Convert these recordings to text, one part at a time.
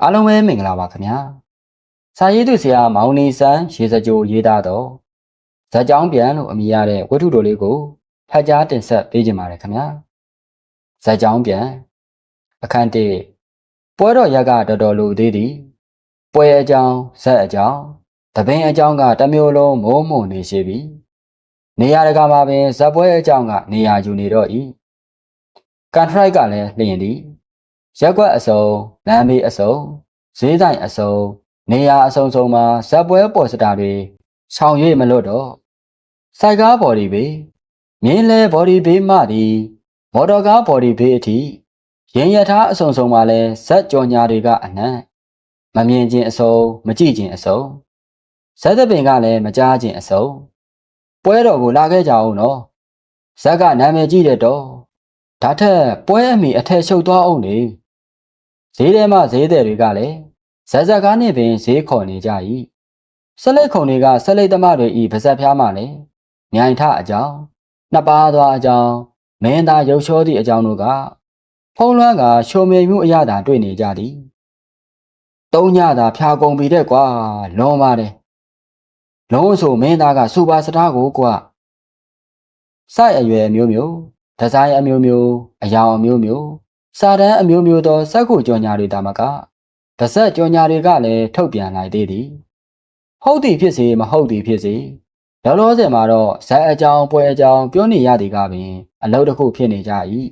အားလုံးပဲမင်္ဂလာပါခင်ဗျာစာရေးသူဆရာမောင်နေဆန်းရေစကြိုရေးသားတော့ဇက်ကြောင်းပြန်လို့အမည်ရတဲ့ဝတ္ထုတော်လေးကိုဖတ်ကြားတင်ဆက်ပေးကြပါရခင်ဗျာဇက်ကြောင်းပြန်အခန်းတစ်ပွဲတော်ရက်ကတော်တော်လူသေးသည်ပွဲအကြောင်းဇက်အကြောင်းတပင်းအကြောင်းကတစ်မျိုးလုံးမိုးမုံနေရှိပြီနေရာတကာမှာပင်ဇက်ပွဲအကြောင်းကနေရာယူနေတော့၏ကန်ထရိုက်ကလည်းလျင်သည် ရက်ကွက်အစုံလမ်းမေးအစုံဈေးဆိုင်အစုံနေရာအစုံစုံမှာဇက်ပွဲပေါ်စတာတွေခြောင်၍မလွတ်တော့စိုက်ကားဘော်ဒီဘေးမြင်းလဲဘော်ဒီဘေးမှသည်မော်တော်ကားဘော်ဒီဘေးအထိရင်ရထားအစုံစုံမှာလဲဇက်ကြော်ညာတွေကအနှံ့မမြင်ခြင်းအစုံမကြည့်ခြင်းအစုံဇက်သပင်ကလည်းမကြားခြင်းအစုံပွဲတော်ကိုလာခဲ့ကြအောင်နော်ဇက်ကနာမည်ကြီးတဲ့တော့ဒါထက်ပွဲအမိအထက်ရှုပ်သွားအောင်လေ ဈေးထဲမှာဈေးသည်တွေကလည်းဇက်ဇက်ကားနဲ့ပင်ဈေးခေါ်နေကြ၏ဆက်လက်ခုံတွေကဆက်လက်သမားတွေဤပါဇက်ဖျားမှလည်းမြိုင်ထအကြောင်းနှစ်ပါးသောအကြောင်းမင်းသားရုပ်ချောသည့်အကြောင်းတို့ကဖုံးလွှမ်းကရှုံမေမှုအရသာတွေ့နေကြသည်သုံးညသာဖျားကုန်ပြီတဲ့ကွာလွန်ပါတယ်လုံးဆိုမင်းသားကစူပါစတားကိုကွာစိုက်အရွယ်မျိုးမျိုးဒီဇိုင်းအမျိုးမျိုးအယောင်အမျိုးမျိုး စာတန်းအမျိုးမျိုးသောစက်ကူကြော်ညာတွေတာမကတဆက်ကြော်ညာတွေကလည်းထုတ်ပြန်လိုက်သေးသည်ဟုတ်သည်ဖြစ်စေမဟုတ်သည်ဖြစ်စေလောလောဆယ်မှာတော့ဇက်အကြောင်းပွဲအကြောင်းပြောနေရသည်ကပင်အလုပ်တစ်ခုဖြစ်နေကြ၏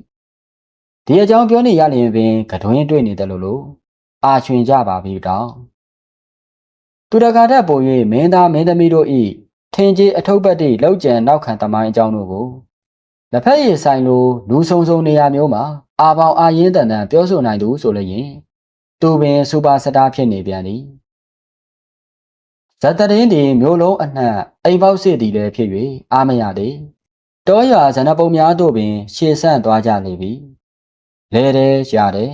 ဒီအကြောင်းပြောနေရရင်ပင်ကတွင်းတွေ့နေတယ်လို့လို့အာချွင်ကြပါပြီတောင်သူတကာတက်ပို၍မင်းသားမင်းသမီးတို့၏ထင်ကြီးအထုပ်ပတ်တိလောက်ကျန်နောက်ခံတမိုင်းအကြောင်းတို့ကိုလက်ဖက်ရည်ဆိုင်လိုလူဆုံဆုံနေရာမျိုးမှာ အာပေါင်အာရင်းတန်တန်ပြောဆိုနိုင်သူဆိုလျင်သူပင်စူပါစတားဖြစ်နေပြန်သည်ဇတ်တရင်ဒီမျိုးလုံးအနှံ့အိမ်ပေါက်စစ်သည်လည်းဖြစ်၍အာမရသည်တောရွာဇနပုံများတို့ပင် ရှေ့ဆန့်သွားကြနေပြီလဲတယ်ရတယ်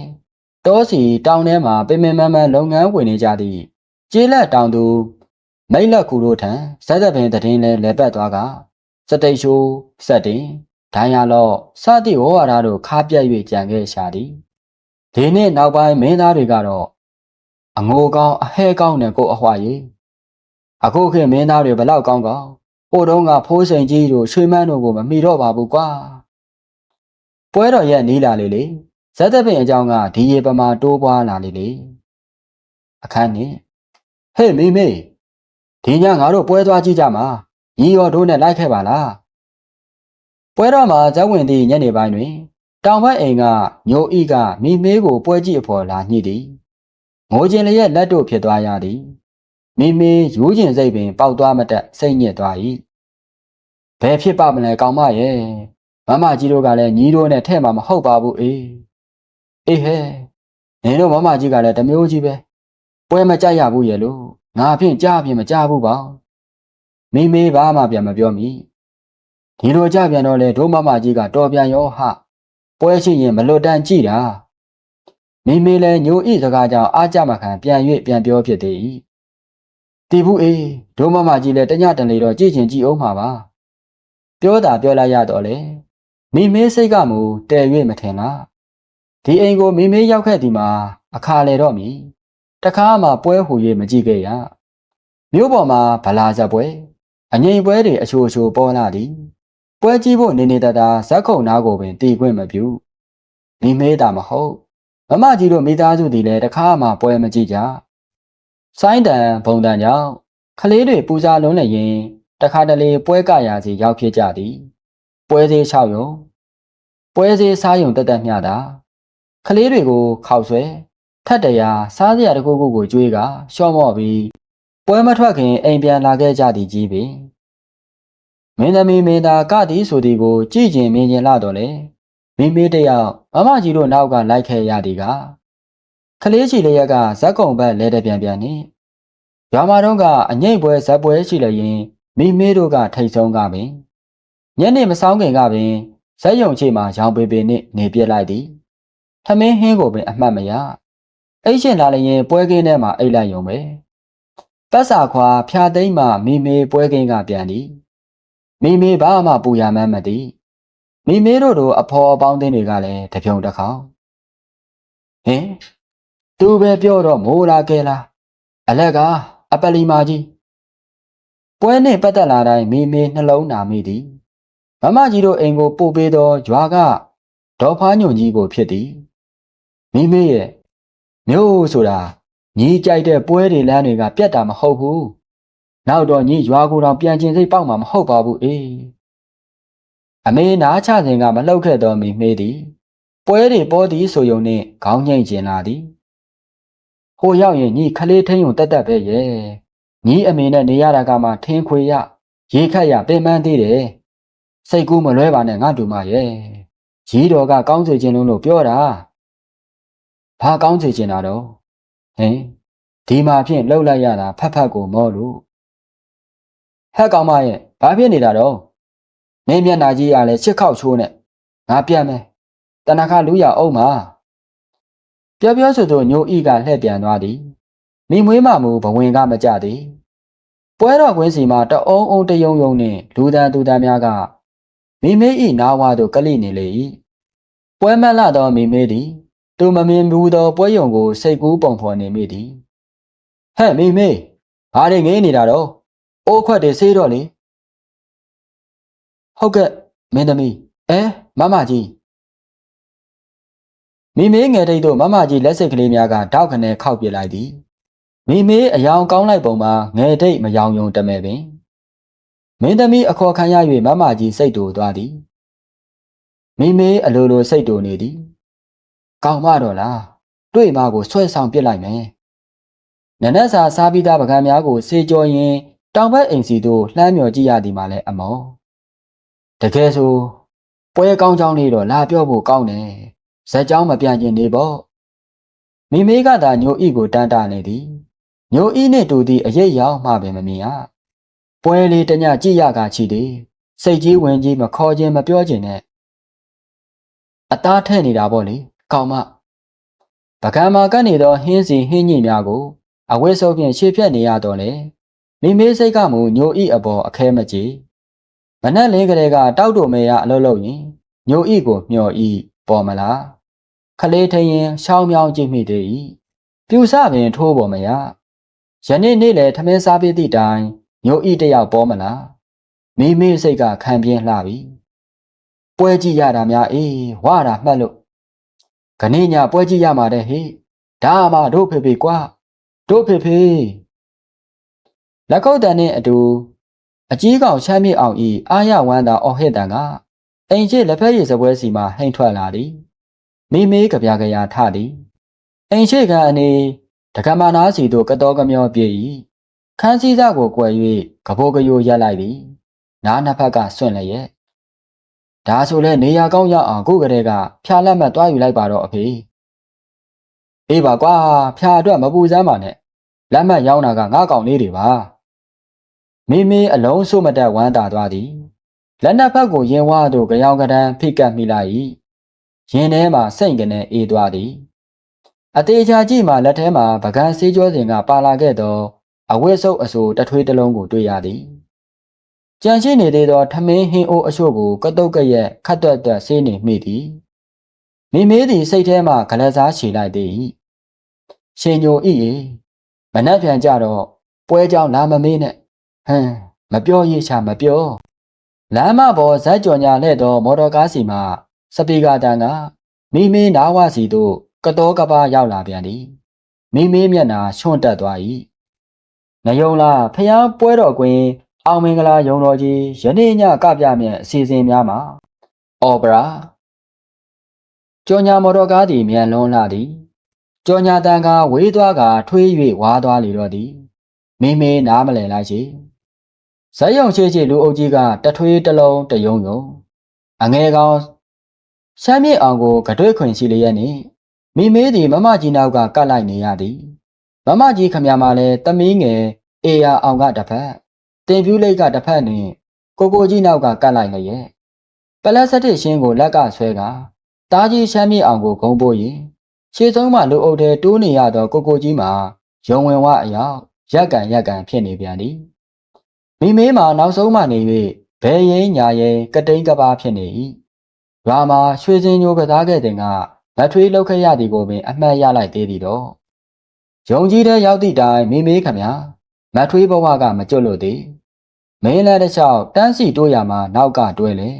တောစီတောင်ထဲမှာပင်ပင်မန်းမန်းလုပ်ငန်းဝင်နေကြသည့်ကျေးလက်တောင်သူမိတ်လက်ကူတို့ထံဇက်သက်ပင်တည်င်းလဲလဲပတ်သွားကစတိတ်ရှိုးစက်တင် ဒိုင်ယာလော့စသည့်ဝဝါဒတို့ခါပြတ်၍ကြံခဲ့ရှာသည်ဒီနေ့နောက်ပိုင်းမင်းသားတွေကတော့အငိုကောင်းအဟဲကောင်းနဲ့ကိုအဟွာရီအခုခေတ်မင်းသားတွေဘလောက်ကောင်းကောင်းဟိုတုန်းကဖိုးစိန်ကြီးတို့ရွှေမန်းတို့ကိုမမီတော့ပါဘူးကွာပွဲတော်ရဲ့နီးလာလေလေဇက်သက်ပင်အကြောင်းကဒီရေပမာတိုးပွားလာလေလေအခန်းနဲ့ဟေ့မိမေဒီညငါတို့ပွဲသွားကြည့်ကြမှာညီရောတို့နဲ့လိုက်ခဲ့ပါလား ပွဲတော်မှာဇက်ဝင်သည့်ညနေပိုင်းတွင် တောင်ဘက်အိမ်ကညိုဤကမိမေးကိုပွဲကြည့်အဖော်လာညှိသည်ငိုခြင်းလည်းလက်တို့ဖြစ်သွားရသည်မိမေးယူကျင်စိတ်ပင် ပေါက်သွားမတက်စိတ်ညစ်သွား၏ဘယ်ဖြစ်ပါမလဲကောင်မရဲ့မမကြီးတို့ကလည်းညီတို့နဲ့ထဲ့မှာမဟုတ်ပါဘူးအေးအေးဟဲနင်တို့မမကြီးကလည်းတမျိုးကြီးပဲပွဲမကြိုက်ရဘူးရဲ့လို့ငါဖြင့်ကြားဖြင့်မကြားဘူးပေါ့မိမေးဘာမှပြန်မပြောမိ ဒီလိုကြပြန်တော့လေဒုမမကြီးကတော်ပြန်ရောဟပွဲရှိရင်မလွတ်တမ်းကြည့်တာမိမေလည်းညိုဤစကားကြောင့်အားကြမခံပြန်၍ပြန်ပြောဖြစ်သေး၏တီဘူးအေးဒုမမကြီးလည်းတညတန်လေတော့ကြည့်ချင်ကြည့်အောင်မှာပါပြောတာပြောလိုက်ရတော့လေမိမေစိတ်ကမူတဲ၍မထင်လားဒီအိမ်ကိုမိမေရောက်ခဲ့ဒီမှာအခါလေတော့မီတခါမှပွဲဟူ၍မကြည့်ခဲ့ရမြို့ပေါ်မှာဗလာဇက်ပွဲအငိမ်ပွဲတွေအချိုအချိုပေါ်လာသည် ပွဲကြည့်ဖို့နေနေတတာဇက်ခုံနာကိုပင်တီခွင့်မပြုမိမေးတာမဟုတ်မမကြီးတို့မိသားစုတီလည်းတခါမှပွဲမကြည့်ကြဆိုင်းတန်ဘုံတန်ကြောင့်ကလေးတွေပူဇာလုံးနဲ့ရင်တခါတလေပွဲကရာစီရောက်ဖြစ်ကြသည် ပွဲသေး၆ယုံပွဲသေးစားယုံတက်တက်မျှတာကလေးတွေကိုခောက်ဆွဲထက်တရာစားစရာတခုခုကိုကြွေးကရှော့မော့ပြီးပွဲမထွက်ခင်အိမ်ပြန်လာခဲ့ကြသည်ကြီးပင် မင်းသမီးမင်းသားကသည်ဆိုသည်ကို ကြည်ကျင်မြင်ကျင်လာတော့လေမိမေးတယောက်မမကြီးတို့နောက်ကလိုက်ခဲ့ရသည်ကကလေးချီလေးရက်ကဇက်ကုံဘက်လဲတဲ့ပြန်ပြန်နေရွာမတော့ကအငိမ့်ပွဲဇက်ပွဲရှိလျင်မိမေးတို့ကထိတ်ဆုံးကပင်ညနေမဆောင်ခင်ကပင်ဇက်ယုံချေမှာရောင်ပေပေနှင့်နေပြစ်လိုက်သည်ထမင်းဟင်းကိုပင်အမှတ်မရအိတ်ရှင်လာလျင်ပွဲကင်းထဲမှာအိတ်လိုက်ရုံပဲပတ်စာခွာဖြာသိမ့်မှမိမေပွဲကင်းကပြန်သည် မိမေဘာမှပူရမှန်းမသိမိမေတို့တို့အဖော်အပေါင်းအသင်းတွေကလည်းတပြုံတစ်ခေါင်ဟင်သူပဲပြောတော့မိုးလာကဲလားအလက်ကအပလီမာကြီးပွဲနှင့်ပတ်သက်လာတိုင်းမိမေနှလုံးနာမိသည်မမကြီးတို့အိမ်ကိုပို့ပေးသောဂျွာကဒေါ်ဖားညွန့်ကြီးကိုဖြစ်သည်မိမေရဲ့မျိုးဆိုတာညီကြိုက်တဲ့ပွဲတွေလမ်းတွေကပြတ်တာမဟုတ်ဘူး နောက်တော့ညီရွာကိုတော့ပြန်ကျင်စိတ်ပေါက်မှာမဟုတ်ပါဘူးအေးအမေနားချစဉ်ကမလှုပ်ခဲ့သောမိမေသည်ပွဲတွေပေါ်သည်ဆိုယုံနှင့်ခေါင်းငိမ့်ကျင်လာသည်ဟိုရောက်ရင်ညီခလေးထင်းုံတက်တက်ပဲရဲ့ညီအမေနဲ့နေရတာကမှထင်းခွေရရေခတ်ရပင်ပန်းသေးတယ်စိတ်ကူးမလွဲပါနဲ့ငါတို့မရဲ့ကြီးတော်ကကောင်းစေခြင်းလုံးလို့ပြောတာဘာကောင်းစေခြင်းတာတော့ဟင်ဒီမှာဖြင့်လှုပ်လိုက်ရတာဖက်ဖက်ကိုမောလို့ ဟက်ကောင်မရဲ့ဘာဖြစ်နေတာတော့မင်းမျက်နှာကြီးကလည်းချစ်ခောက်ချိုးနဲ့ငါပြန်မယ်တနခါလူရအောင်ပါပြောပြောဆိုဆိုညိုဤကလှည့်ပြန်သွားသည်မိမွေးမှမူဘဝင်ကမကြသည်ပွဲတော်ကွင်းစီမှာတအုံအုံတယုံယုံနှင့်လူတန်းသူတန်းများကမိမေဤနာဝါသို့ကလိနေလေ၏ပွဲမတ်လာသောမိမေသည်သူမမြင်ဘူးသောပွဲယုံကိုစိတ်ကူးပုံဖော်နေမိသည်ဟဲ့မိမေဘာတွေငေးနေတာတော့ အိုးခွက်တွေဆေးတော့လေဟုတ်ကဲ့မင်းသမီးအဲမမကြီးမိမေငယ်တိတ်တို့မမကြီးလက်စိတ်ကလေးများကတောက်ခနဲခောက်ပြလိုက်သည်မိမေအယောင်ကောင်းလိုက်ပုံမှာငယ်တိတ်မယောင်ယုံတမဲပင်မင်းသမီးအခေါ်ခံရ၍မမကြီးစိတ်တူသွားသည်မိမေအလိုလိုစိတ်တူနေသည်ကောင်းမတော့လားတွေ့မကိုဆွဲဆောင်ပစ်လိုက်မယ်နနက်စာစားပြီးသားပကံများကိုစေကြောရင် တောင်ဘက်အိမ်စီသို့လှမ်းမြော်ကြည့်ရသည်မှလည်းအမောတကယ်ဆိုပွဲကောင်းကြောင်းလေးတော့လာပြောဖို့ကောင်းတယ်ဇက်ကြောင်းမပြန်ကျင်နေပေါ့မိမေကသာညိုဤကိုတန်းတာနေသည်ညိုဤနှင့်တူသည့်အရေးရောက်မှပင်မမြင်ရပွဲလေးတညကြည့်ရကချီသည်စိတ်ကြီးဝင်ကြီးမခေါ်ခြင်းမပြောခြင်းနဲ့အသားထဲ့နေတာပေါ့လေကောင်မပကံမာကပ်နေသောဟင်းစီဟင်းညိများကိုအဝိဆုပ်ဖြင့်ရှေ့ဖြတ်နေရတော့လေ မိမေးစိတ်ကမူညိုဤအပေါ်အခဲမကြည်မနက်လင်းကလေးကတောက်တို့မေရအလုပ်လုပ်ရင်ညိုဤကိုမျော်ဤပေါ်မလားခလေးထရင်ရှောင်းမြောင်းကြည့်မိသေး၏ပြူစပင်ထိုးပေါ်မရယနေ့နေ့လေထမင်းစားပြီးသည့်တိုင်ညိုဤတယောက်ပေါ်မလားမိမေးစိတ်ကခံပြင်းလှပြီပွဲကြည့်ရတာများအေးဝါတာမှတ်လို့ခဏညပွဲကြည့်ရမှာတဲ့ဟေ့ဒါမှတို့ဖေဖေကွာတို့ဖေဖေ လက်ကုပ်တန်နဲ့အတူအကြီးကောင်ချမ်းမြေအောင်ဤအာရဝမ်းသာအော်ဟစ်တန်ကအိမ်ရှိလက်ဖက်ရည်စပွဲစီမှဟိန်ထွက်လာသည်မိမေးကြပြကြရာထသည်အိမ်ရှိကအနေတကမာနာစီတို့ကတော်ကမျောပြေ၏ခန်းစည်းစားကိုကွယ်၍ကဘိုးကယိုရက်လိုက်သည်နားနှစ်ဖက်ကဆွင့်လျက်ဒါဆိုလဲနေရာကောင်းရအောင်ခုကလေးကဖျားလက်မှတ်တွားယူလိုက်ပါတော့အဖေအေးပါကွာဖျားအတွက်မပူစမ်းပါနဲ့လက်မှတ်ရောင်းတာကငါကောင်လေးတွေပါ မိမိအလုံးစုမတက်ဝမ်းသာသွားသည်လက်နက်ဖက်ကိုရင်ဝါတို့ကြောင်ကဒန်းဖိကတ်မိလိုက်၏ရင်ထဲမှာစိတ်ကနေအေးသွားသည်အသေးချာကြည့်မှလက်ထဲမှာပကံစေးကြောစဉ်ကပါလာခဲ့သောအဝိဆုပ်အဆိုတထွေးတစ်လုံးကိုတွေ့ရသည်ကြံရှိနေသေးသောထမင်းဟင်းအိုးအချို့ကိုကတုတ်ကရက်ခတ်တွတ်တွတ်ဆေးနေမိသည်မိမေးသည်စိတ်ထဲမှဂလက်စားချီလိုက်သည်ရှင်ညိုဤရေမနှက်ပြန်ကြတော့ပွဲကြောင်လာမမေးနဲ့ ဟမ်မပြောရေးချမပြောလမ်းမပေါ်ဇက်ကြော်ညာလှဲ့သောမော်တော်ကားစီမှစပီကာတန်ကမိမေးနာဝစီသို့ကတော်ကပါရောက်လာပြန်သည်မိမေးမျက်နာချွန့်တက်သွား၏ငယုံလားဖျားပွဲတော်ကွင်းအောင်မင်္ဂလာယုံတော်ကြီးယနေ့ညကပြမြင့်အစီအစဉ်များမှာအော်ပရာကြော်ညာမော်တော်ကားသည်မြန်လွန်းလာသည်ကြော်ညာတန်ကဝေးသွားကထွေး၍ဝါသွားလေတော့သည်မိမေနားမလည်လိုက်ချေ ဇက်ယုံချေချေလူအုပ်ကြီးကတထွေးတလုံးတယုံယုံအငယ်ကောင်ရှမ်းမြေအောင်ကိုကတွေ့ခွင်ရှိလျက်နှင့်မိမေးသည်မမကြီးနောက်ကကတ်လိုက်နေရသည်မမကြီးခမရမှာလဲတမီးငယ်အေယာအောင်ကတစ်ဖက်တင်ပြူးလိတ်ကတစ်ဖက်နှင့်ကိုကိုကြီးနောက်ကကတ်လိုက်လျက်ပလက်စတစ်ရှင်းကိုလက်ကဆွဲကတားကြီးရှမ်းမြေအောင်ကိုဂုံပိုးရင်ခြေဆုံးမှလူအုပ်ထဲတိုးနေရသောကိုကိုကြီးမှာယုံဝင်ဝအယောက်ရက်ကန်ရက်ကန်ဖြစ်နေပြန်သည် မိမေးမှာနောက်ဆုံးမှနေ၍ဘဲရင်ညာရင်ကတိန်ကပါဖြစ်နေ၏ရွာမှာရွှေစင်ညိုကစားခဲ့တဲ့ကမထွေးလောက်ခရသည်ကိုပင် အမှတ်ရလိုက်သေးသည်တော့ယုံကြည်တဲ့ရောက်သည့်တိုင်မိမေးခမမထွေးဘဝကမကြွလို့သည်မင်းလည်းတစ်ချောက်တန်းစီတိုးရမှာနောက်ကတွဲလေ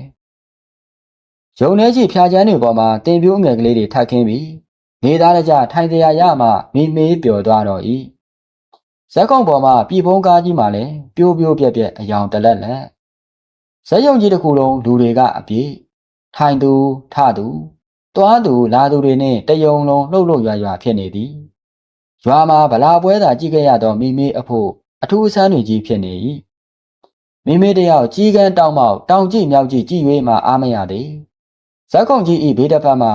ရုံထဲကြီးဖျာချမ်းတွေပေါ်မှာတင်ပြိုးငယ်ကလေးတွေထပ်ခင်းပြီးနေသားတကြထိုင်တရားရမှမိမေးပျော်သွားတော့၏ ဇက်ကုံပေါ်မှာပြည်ဖုံးကားကြီးမှလည်းပြိုးပြိုးပြက်ပြက်အယောင်တလက်လက်ဇက်ယုံကြီးတစ်ခုလုံးလူတွေကအပြည့်ထိုင်သူထသူတွားသူလာသူတွေနဲ့တယုံလုံးလှုပ်လှုပ်ရွာရွာဖြစ်နေသည်ရွာမှာဗလာပွဲသာကြည့်ခဲ့ရသောမိမေအဖို့အထူးအဆန်းတွေကြီးဖြစ်နေ၏မိမေတယောက်ကြီးကန်းတောင်းမောက်တောင်ကြည့်မြောက်ကြည့်ကြည်ရွေးမှအားမရသည်ဇက်ကုံကြီးဤဘေးတစ်ဖက်မှ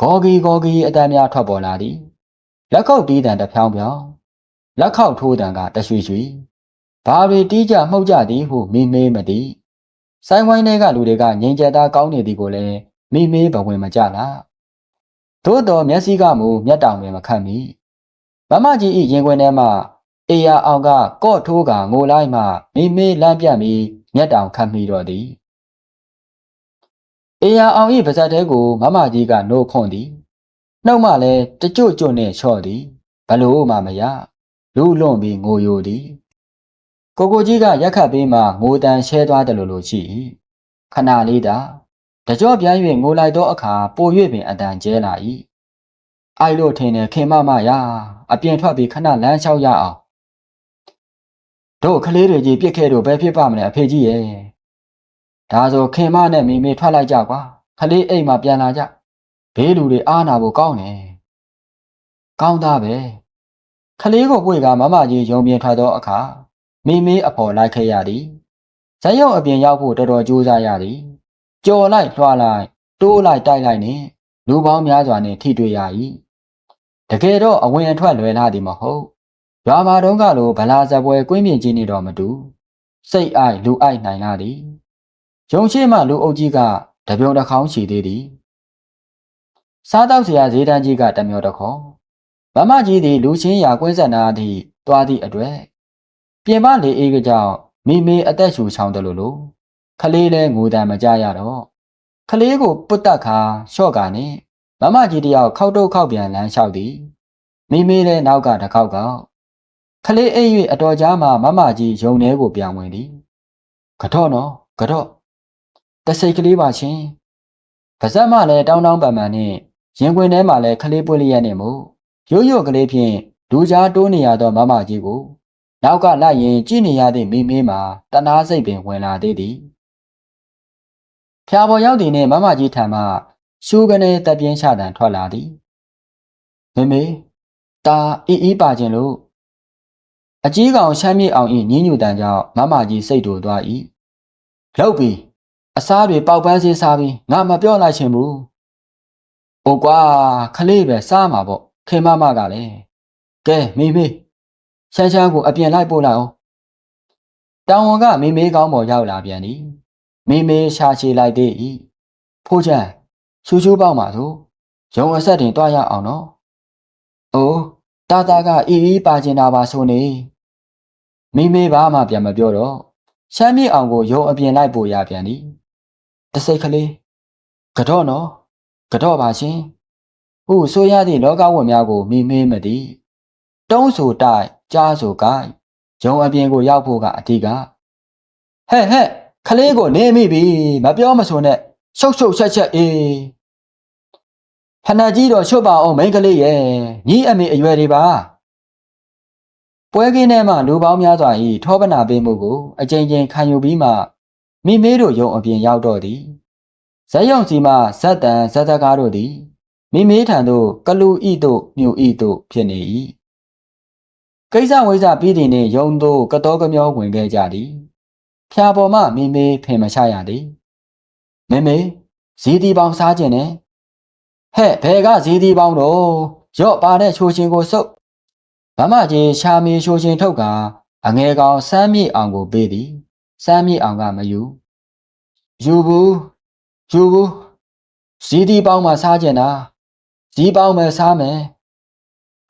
ဂေါ်ဂီဂေါ်ဂီအတန်းများထွက်ပေါ်လာသည်လက်ခုပ်တီးတံတဖြောင်းဖြောင်း လက်ခောက်ထိုးတံကတရွှေရွှေဘာတွေတီးကြမှုတ်ကြသည်ဟုမိမေးမသည်ဆိုင်ဝိုင်းတွေကလူတွေကငြိမ်ကြသားကောင်းနေသည်ကိုလည်းမိမေးဘဝင်မကြလားသို့တော်မျက်စိကမူမျက်တောင်ပင်မခတ်မိမမကြီးဤရင်ခွင်ထဲမှအေယာအောင်ကကော့ထိုးကငိုလိုက်မှမိမေးလမ်းပြတ်ပြီးမျက်တောင်ခတ်မိတော့သည်အေယာအောင်ဤပါဇက်တဲကိုမမကြီးကနိုးခွန်သည်နှုတ်မှလည်းတကြွကြွနဲ့ချော့သည်ဘလို့မှမရ လူလွန်ပြီးငိုယိုသည်ကိုကိုကြီးကရက်ခတ်ပေးမှငိုတန်ရှဲသွားတယ်လို့လို့ရှိ၏ခဏလေးသာတကြော့ပြန်း၍ငိုလိုက်သောအခါပို၍ပင်အတန်ကျဲလာ၏အိုက်လို့ထင်တယ်ခင်မမရအပြင်ထွက်ပြီးခဏလမ်းလျှောက်ရအောင်တို့ကလေးတွေကြီးပြစ်ခဲ့တော့ဘယ်ဖြစ်ပါမလဲအဖေကြီးရဲ့ဒါဆိုခင်မနဲ့မိမေထွက်လိုက်ကြကွာကလေးအိမ်မှာပြန်လာကြဘေးလူတွေအားနာဖို့ကောင်းတယ်ကောင်းသားပဲ ခလေးကိုပွေကမမကြီးယုံပြင်ထွက်သောအခါမိမေးအဖော်လိုက်ခဲ့ရသည်ဇက်ရုံအပြင်ရောက်ဖို့တော်တော်ကြိုးစားရသည်ကြော်လိုက်လွှာလိုက်တိုးလိုက်တိုက်လိုက်နဲ့လူပေါင်းများစွာနဲ့ထိတွေ့ရ၏တကယ်တော့အဝင်အထွက်လွယ်လာသည်မဟုတ်ရွာမှာတုန်းကလိုဗလာဇပွဲကွင်းပြင်ကြီးနေတော်မတူစိတ်အိုက်လူအိုက်နိုင်လာသည်ရုံရှိမှလူအုပ်ကြီးကတပြုံတစ်ခေါင်းချီသေးသည်စားတော့စရာဈေးတန်းကြီးကတမျောတစ်ခေါင်း မမကြီးသည်လူချင်းရာကွင်းဆက်နာသည့်တွားသည့်အတွက်ပြင်ပလေအေးကကြောင့်မိမေအသက်ရှူချောင်းတယ်လို့လို့ခလေးလဲငိုတံမကြရတော့ခလေးကိုပုတ်တက်ခါလျှော့ကာနဲ့မမကြီးတယောက်ခောက်တုတ်ခောက်ပြန်လမ်းလျှောက်သည်မိမေလဲနောက်ကတစ်ခေါက်ကောက်ခလေးအိပ်၍အတော်ကြားမှမမကြီးယုံထဲကိုပြန်ဝင်သည်ကတော့နော်ကတော့တစိတ်ကလေးပါချင်းပါဇက်မှလည်းတောင်းတောင်းပန်ပန်နဲ့ရင်ခွင်ထဲမှာလည်းခလေးပွေးလျက်နဲ့မို့ ရိုးရိုးကလေးဖြင့်လူကြားတိုးနေရသောမမကြီးကို နောက်ကလိုက်ရင်ကြည့်နေရသည့်မိမေးမှာတနာစိတ်ပင်ဝင်လာသေးသည်ဖျာပေါ်ရောက်သည်နှင့်မမကြီးထံမှရှူကနေတပ်ပြင်းချတံထွက်လာသည်မေမေတာအီအီပါခြင်းလို့အကြီးကောင်ရှမ်းမြေအောင်ဤညင်းညူတန်ကြောင့်မမကြီးစိတ်တူသွား၏လောက်ပြီးအစားတွေပေါက်ပန်းစေးစားပြီးငါမပြောလိုက်ချင်ဘူး။အိုကွာခလေးပဲစားမှာပေါ့ ခင်မမကလည်းကဲမိမေချမ်းချမ်းကိုအပြင်လိုက်ပို့လိုက်အောင်တောင်ဝန်ကမိမေကောင်းပေါ်ရောက်လာပြန်သည်မိမေရှာချေလိုက်သေး၏ဖိုးချမ်းရှူရှူပေါက်မှာသို့ရုံအဆက်တင်တွားရအောင်နော်အိုးတာတာကအီအီပါကျင်တာပါဆိုနေမိမေဘာမှပြန်မပြောတော့ရှမ်းမြေအောင်ကိုရုံအပြင်လိုက်ပို့ရပြန်သည်တစိတ်ကလေးကတော့နော်ကတော့ပါရှင် ဟုဆိုရသည့်လောကဝတ်များကိုမိမေးမသည်တုံးဆိုတိုက်ကြားဆိုကိုက်ဂျုံအပြင်ကိုရောက်ဖို့ကအဓိကဟဲ့ဟဲ့ခလေးကိုနေမိပြီမပြောမဆိုနဲ့ရှုပ်ရှုပ်ချက်ချက်အေးဖဏကြီးတော့ရှုပ်ပါအောင်မိန်းကလေးရဲ့ညီအမေအရွယ်တွေပါပွဲကင်းထဲမှလူပေါင်းများစွာ၏ထောပနာပေးမှုကိုအကြိမ်ကြိမ်ခံယူပြီးမှမိမေးတို့ယုံအပြင်ရောက်တော့သည်ဇက်ယုံစီမှဇက်တန်ဇက်တကားတို့သည် မိမေးထံသို့ကလူဤသို့မြူဤသို့ဖြစ်နေ၏ကိစ္စဝိဇ္ဇပြီးသည်နှင့်ယုံသို့ကတော်ကမျောဝင်ခဲ့ကြသည်ဖျာပေါ်မှမိမေးဖင်မချရသည်မေမေဇီတီပေါင်းစားခြင်းနဲ့ဟဲ့ဘယ်ကဇီတီပေါင်းတော့ရော့ပါတဲ့ချိုချင်းကိုစုပ်ဗမကြီးရှာမီချိုချင်းထုတ်ကအငယ်ကောင်စမ်းမြေအောင်ကိုပေးသည်စမ်းမြေအောင်ကမယူယူဘူးယူဘူးဇီတီပေါင်းမှစားကြတာ ဇီးပေါင်းမယ်စားမယ်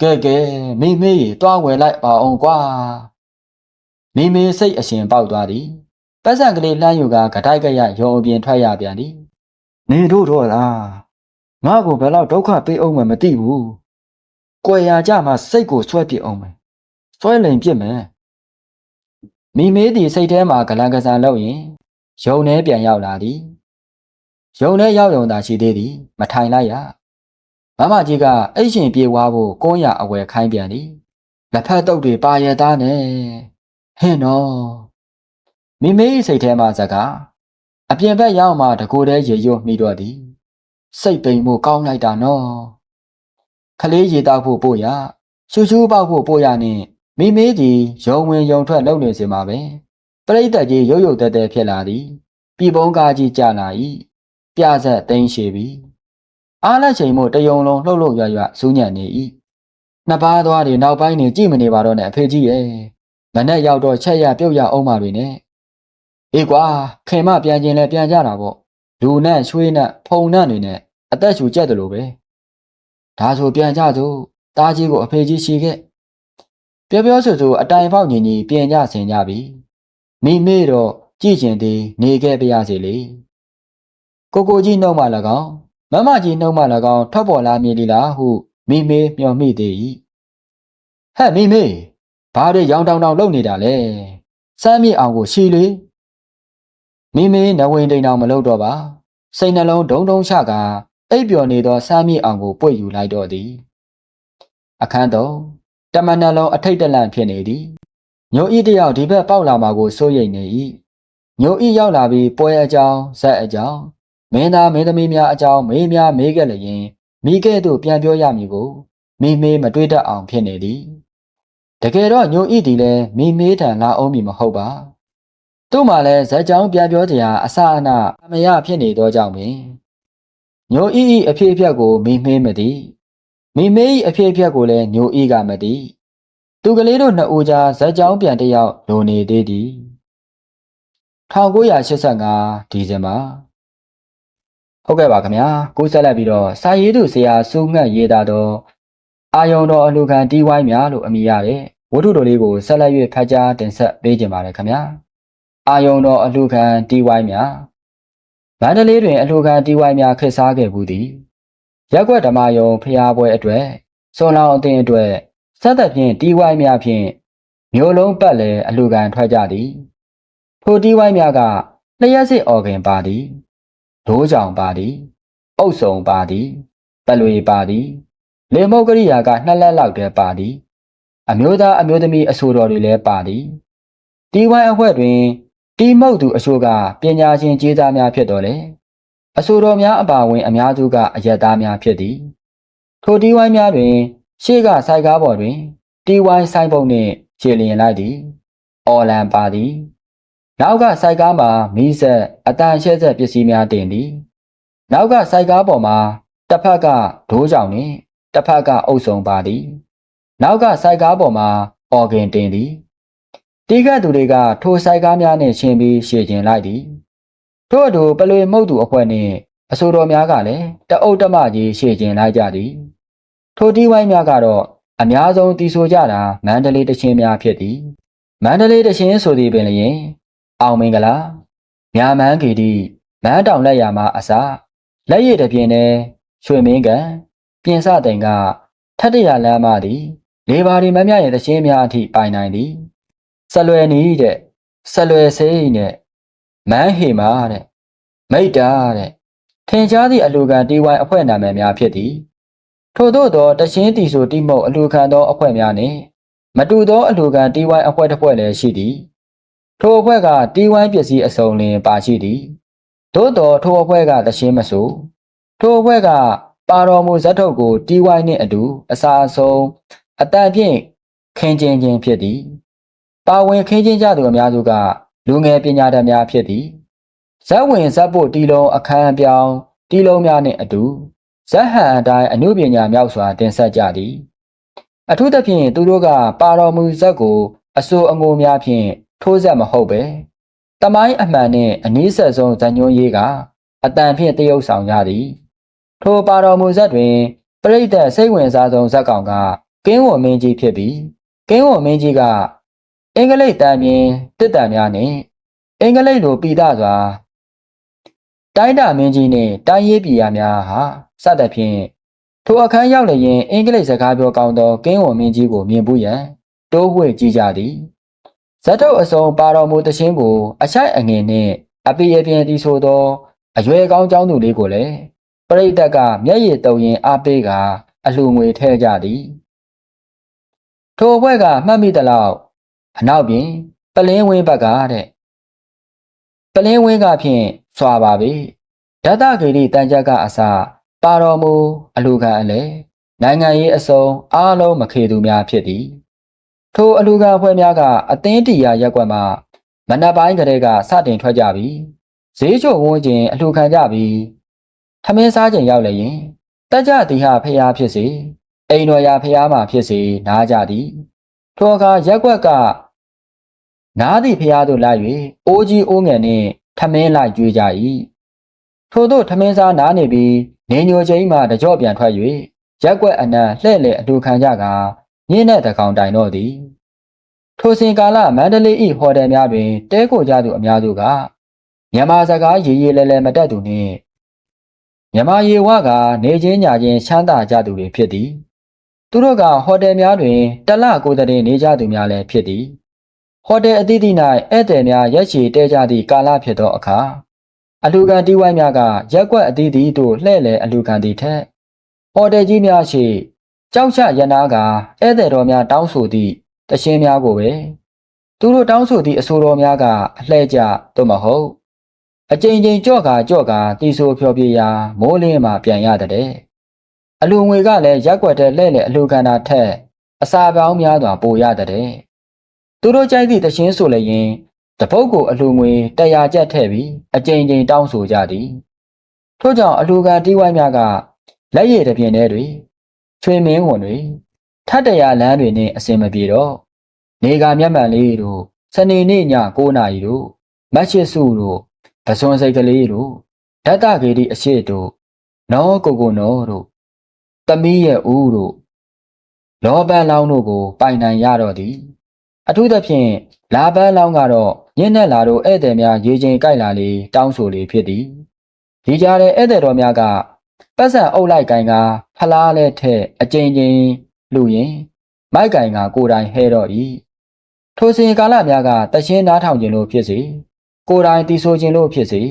ကဲကဲမိမေးတွားဝယ်လိုက်ပါအောင်ကွာမိမေးစိတ်အရှင်ပေါက်သွားသည်ပတ်စံကလေးလှမ်းယူကဂတိုက်ကြရရုံအပြင်ထွက်ရပြန်သည်နေတို့တော့လားငါ့ကိုဘယ်တော့ဒုက္ခပေးအောင်မမသိဘူးကွယ်ရာကြမှာစိတ်ကိုဆွဲပစ်အောင်မယ်ဆွဲလိန်ပစ်မယ်မိမေးသည်စိတ်ထဲမှာဂလန်ကစားလို့ရင်ယုံထဲပြန်ရောက်လာသည်ယုံထဲရောက်ယုံသာရှိသေးသည် မထိုင်လိုက်ရ မမကြီးကအိတ်ရှင်ပြေးွားဖို့ကုန်းရအဝယ်ခိုင်းပြန်သည်လက်ဖက်တုပ်တွေပါရသားနဲ့ဟင်းတော့မိမေး၏စိတ်ထဲမှာစကားအပြင်ဘက်ရောက်မှတကိုယ်တည်းရေရွတ်မိတော့သည်စိတ်ပိန်မှုကောင်းလိုက်တာနော်ခလေးရေတောက်ဖို့ပို့ရရှူရှူပေါက်ဖို့ပို့ရနဲ့မိမေးသည်ယုံဝင်ယုံထွက်လုပ်နေစမှာပဲပရိသတ်ကြီးရုပ်ရုပ်တဲတဲဖြစ်လာသည်ပြီပုံးကားကြီးကြလာ၏ပြဆက်သိမ်းရှိပြီ အားလက်ချိန်မို့တယုံလုံးလှုပ်လှုပ်ရွရွစူးညံ့နေ၏နှစ်ပါးသွားတွေနောက်ပိုင်းနေကြည့်မနေပါတော့နဲ့အဖေကြီးရဲ့မနဲ့ရောက်တော့ချက်ရပြုတ်ရအောင်ပါပြီနဲ့အေးကွာခင်မပြန်ခြင်းလဲပြန်ကြတာပေါ့လူနဲ့ချွေးနဲ့ဖုံနဲ့နေနဲ့အသက်ရှူကြက်တယ်လို့ပဲဒါဆိုပြန်ကြစို့တားကြီးကိုအဖေကြီးရှိခဲ့ပြောပြောဆိုဆိုအတိုင်ပေါက်ညီညီပြင်ကြဆင်ကြပြီမိမေတော့ကြည့်ကျင်သည် နေခဲ့ပါရစေလေကိုကိုကြီးနှုတ်မှ၎င်း မမကြီးနှုတ်မှ၎င်းထွက်ပေါ်လာမည်လီလားဟုမိမေမျှော်မိသေး၏ဟဲ့မိမေဘာတွေရောင်တောင်တောင်လုပ်နေတာလဲစမ်းမြေအောင်ကိုရှီလေမိမေနဝင်တိန်အောင်မလုပ်တော့ပါစိတ်နှလုံးဒုံဒုံချကအိပ်ပျော်နေသောစမ်းမြေအောင်ကိုပွေ့ယူလိုက်တော့သည်အခန်းတော်တမန်နှလုံးအထိတ်တလန့်ဖြစ်နေသည်ညိုဤတယောက်ဒီဘက်ပေါက်လာမှာကိုစိုးရိမ်နေ၏ညိုဤရောက်လာပြီးပွဲအကြောင်းဇက်အကြောင်း မင်းသားမင်းသမီးများအကြောင်းမေးများမေးခဲ့လျင်မိခဲ့သို့ပြန်ပြောရမည်ကိုမိမေးမတွေးတတ်အောင်ဖြစ်နေသည်တကယ်တော့ညိုဤဒီလည်းမိမေးထံလာအောင်မည်မဟုတ်ပါသူ့မှာလည်းဇက်ကြောင်းပြန်ပြောစရာအစအနအမရဖြစ်နေသောကြောင့်ပင်ညိုဤဤအဖြစ်အပျက်ကိုမိမေးမသည်မိမေးဤအဖြစ်အပျက်ကိုလည်းညိုဤကမသည်သူကလေးတို့နှစ်ဦးကြားဇက်ကြောင်းပြန်တယောက်လိုနေသေးသည်1985ဒီဇင်ဘာ ဟုတ်ကဲ့ပါခင်ဗျာကိုဆက်လက်ပြီးတော့စာရေးသူဆရာစူးငှက်ရေးသားတော့အာယုံတော်အလူခံတီးဝိုင်းများလို့အမည်ရတဲ့ဝတ္ထုတော်လေးကိုဆက်လက်၍ဖတ်ကြားတင်ဆက်ပေးကြပါရခင်ဗျာအာယုံတော်အလူခံတီးဝိုင်းများမန္တလေးတွင်အလူခံတီးဝိုင်းများခေတ်စားခဲ့ဘူးသည်ရက်ွက်ဓမ္မယုံဖျားပွဲအတွက်စွန်လောင်အသင်းအတွက်ဆက်သက်ဖြင့်တီးဝိုင်းများဖြင့်မျိုးလုံးပတ်လဲအလူခံထွက်ကြသည်ထိုတီးဝိုင်းများကလျှက်စစ်အော်ဂင်ပါသည် ဒိုးကြောင်ပါသည်အုပ်စုံပါသည်ပလွေပါသည်လေမုတ်ကရိယာကနှစ်လက်လောက်တည်းပါသည် အမျိုးသားအမျိုးသမီးအဆိုတော်တွေလည်းပါသည်တီးဝိုင်းအဖွဲတွင်တီးမုတ်သူအချို့ကပညာရှင်ကျေးသားများဖြစ်တော်လေအဆိုတော်များအပါဝင်အများစုကအယက်သားများဖြစ်သည်ထိုတီးဝိုင်းများတွင် ရှေ့ကစိုက်ကားပေါ်တွင်တီးဝိုင်းဆိုင်ပုံနှင့်ခြေလျင်လိုက်သည်အော်လန်ပါသည် နောက်ကစိုက်ကားမှာမီးဆက်အတန်ရှဲဆက်ပစ္စည်းများတင်သည်နောက်ကစိုက်ကားပေါ်မှာတစ်ဖက်ကဒိုးကြောင်နှင့်တစ်ဖက်ကအုပ်စုံပါသည်နောက်ကစိုက်ကားပေါ်မှာအော်ဂင်တင်သည်တီးကပ်သူတွေကထိုစိုက်ကားများနှင့်ရှင်းပြီးရှေ့ကျင်လိုက်သည်ထို့အတူပလွေမှုတ်သူအဖွဲ့နှင့်အဆိုတော်များကလည်းတအုပ်တမကြီးရှေ့ကျင်လိုက်ကြသည် ထိုတီးဝိုင်းများကတော့အများဆုံးတီးဆိုကြတာမန္တလေးတချင်းများဖြစ်သည်မန္တလေးတချင်းဆိုသည်ပင်လျင် အောင်မင်္ဂလာညာမန်းဂီတီမန်းတောင်လက်ရမှာအစာလက်ရည်တပြင်းနဲ့ရွှေမင်းကန်ပြင်စတိုင်ကထက်တရလမ်းမသည်လေပါဒီမမြရဲ့တချင်းများအထိပိုင်နိုင်သည်ဆက်လွယ်နီးတဲ့ဆက်လွယ်စေးနဲ့မန်းဟေမာတဲ့မိတ်တာတဲ့ထင်ရှားသည့်အလူခံတီဝိုင်းအဖွဲ့နာမည်များဖြစ်သည်ထို့သောသောတချင်းတီဆိုတိမုတ်အလူခံသောအဖွဲ့များနှင့်မတူသောအလူခံတီဝိုင်းအဖွဲ့တစ်ဖွဲ့လည်းရှိသည် ထိုအဖွဲ့ကတီဝိုင်းပစ္စည်းအစုံလင်ပါရှိသည်သို့တော်ထိုအဖွဲ့ကတရှင်းမဆိုထိုအဖွဲ့ကပါတော်မူဇက်ထုတ်ကိုတီဝိုင်းနှင့်အတူ အစာအဆုံးအတန်ဖြင့်ခင်းကျင်းခြင်းဖြစ်သည် ပါဝင်ခင်းကျင်းကြသူအများစုကလူငယ်ပညာတတ်များဖြစ်သည်ဇက်ဝင်ဇက်ဖို့တီလုံးအခန်းပြောင်းတီလုံးများနှင့်အတူဇက်ဟန်အတိုင်းအမှုပညာမြောက်စွာတင်ဆက်ကြသည် အထူးသဖြင့်သူတို့ကပါတော်မူဇက်ကိုအစိုးအငိုများဖြင့် ထိုးဆက်မဟုတ်ပဲတမိုင်းအမှန်နဲ့အနည်းဆက်ဆုံးဇညွန်ရေးကအတန်ဖြင့်တရုပ်ဆောင်ကြသည်ထိုပါတော်မူဇက်တွင်ပရိသတ်စိတ်ဝင်စားဆုံးဇက်ကောင်ကကင်းဝမင်းကြီးဖြစ်ပြီးကင်းဝမင်းကြီးကအင်္ဂလိပ်တန်မြင်တစ်တန်များနဲ့အင်္ဂလိပ်လိုပြည်သားစွာတိုင်းတာမင်းကြီးနှင့်တိုင်းရေးပြည်များဟာစသဖြင့်ထိုအခန်းရောက်လျင်အင်္ဂလိပ်စကားပြောကောင်းသောကင်းဝံမင်းကြီးကိုမြင်ဘူးရန်တိုးဝှေ့ကြည့်ကြသည် ဇတ်ထုတ်အစုံပါတော်မူတခြင်းကိုအချိုက်အငင်နှင့်အပိအပြင်းတီဆိုသောအရွယ်ကောင်းကျောင်းသူလေးကိုလည်းပရိသတ်ကမျက်ရည်တုံရင်အားပေးကအလှငွေထဲကြသည်ထိုအဖွဲ့ကမှတ်မိသလောက်အနောက်ပြင်ပလင်းဝင်းဘက်ကတဲ့ပလင်းဝင်းကဖြင့်စွာပါပဲဒတဂိရိတန်ကြကအစပါတော်မူအလူခံအလဲနိုင်ငံရေးအစုံအားလုံးမခေသူများဖြစ်သည် ထိုအလူခံအဖွဲ့များကအသင်းတီယာရက်ကွက်မှမနက်ပိုင်းကလေးကစတင်ထွက်ကြပြီးဈေးချိုဝန်းကျင်အလှခံကြပြီးထမင်းစားချိန်ရောက်လျင်တက်ကြသည်ဟာဖျားဖြစ်စေအိမ်တော်ရာဖျားမှဖြစ်စေနားကြသည်ထိုအခါရက်ကွက်ကနားသည့်ဖျားသို့လိုက်၍အိုးကြီးအိုးငယ်နှင့်ထမင်းလိုက်ကြွေးကြ၏ထို့သို့ထမင်းစားနားနေပြီးနေညိုချိန်မှတကြော့ပြန်ထွက်၍ရက်ကွက်အနံလှဲ့လေအတူခံကြက ညင်းတဲ့တကောင်တိုင်တော့သည်ထိုစဉ်ကာလမန္တလေး၏ဟိုတယ်များတွင်တဲကိုကြသူအများစုကမြန်မာစကားရေးရေးလဲလဲမတတ်သူနှင့်မြန်မာရေဝကနေချင်းညာချင်းချမ်းသာကြသူတွေဖြစ်သည်သူတို့ကဟိုတယ်များတွင်တလကိုယ်တည်းနေကြသူများလည်းဖြစ်သည်ဟိုတယ်အသီးသီး၌ဧည့်သည်များရက်ချီတဲကြသည့်ကာလဖြစ်သောအခါအလူကန်တီးဝိုင်းများကရက်ကွက်အသီးသီးတို့လှဲ့လေအလူကန်တီထက်ဟိုတယ်ကြီးများရှိ ကြောက်ချရနာကဧည့်သည်တော်များတောင်းဆိုသည့်တခြင်းများကိုပဲသူတို့တောင်းဆိုသည့်အဆိုတော်များကအလှဲ့ကြသို့မဟုတ်အကြိမ်ကြိမ်ကြော့ကာကြော့ကာတီဆိုဖျော်ပြရာမိုးလင်းမှပြန်ရတဲ့အလူငွေကလည်းရက်ွက်တဲ့လဲ့လေအလူကန်တာထက်အစာပေါင်းများစွာပိုရတဲ့သူတို့ကြိုက်သည့်တခြင်းဆိုလည်းရင်တပုတ်ကိုအလူငွေ100ကျပ်ထည့်ပြီးအကြိမ်ကြိမ်တောင်းဆိုကြသည်ထို့ကြောင့်အလူကန်တီးဝိုင်းများကလက်ရည်တစ်ပြင်းထဲတွင် ချွေမင်းဝန်တွေထတ်တရာလမ်းတွေနဲ့အစင်မပြေတော့နေကမျက်မှန်လေးတို့စနေနေ့ည9နာရီတို့မတ်ချစ်စုတို့ပစွန်စိတ်ကလေးတို့ဓာတဂေဒီအရှိတို့နောကိုကိုနောတို့သမီးရဲ့ဦးတို့လောပန်းလောင်းတို့ကို ပိုင်နိုင်ရတော့သည် အထူးသဖြင့်လာပန်းလောင်းကတော့ညင်းနဲ့လာတို့ဧည့်သည်များရေချိန်ကြိုက်လာလေတောင်းဆိုလေဖြစ်သည်ဒီကြားတဲ့ဧည့်သည်တော်များက ပတ်စံအုပ်လိုက်ကိုင်ကဖလားလဲထဲ့အကြိမ်ကြိမ်လူရင်မိုက်ကင်ကကိုယ်တိုင်ဟဲတော့၏ထိုစဉ်ကာလများကတရှင်းနားထောင်ခြင်းလို့ဖြစ်စေကိုယ်တိုင်တီဆိုခြင်းလို့ဖြစ်စေ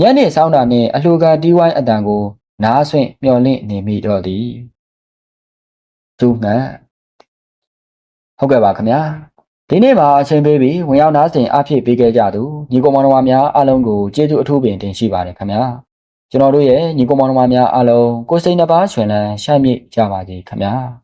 ညနေဆောင်းတာနှင့်အလှူခံတီးဝိုင်းအတန်ကို နားဆွင့်မျော်လင့်နေမိတော့သည်သူငှက်ဟုတ်ကဲ့ပါခင်ဗျာဒီနေ့မှာအချိန်ပေးပြီးဝင်ရောက်နားဆင်အားဖြည့်ပေးခဲ့ကြသူညီကောင်မောင်နှမများအားလုံးကိုကျေးဇူးအထူးပင်တင်ရှိပါတယ်ခင်ဗျာ ကျွန်တော်တို့ရဲ့ညီကောင်မောင်နှမများအားလုံးကိုယ်စိတ်နှပါရှင်လန်းရှမ်းမြေ့ကြပါစေခင်ဗျာ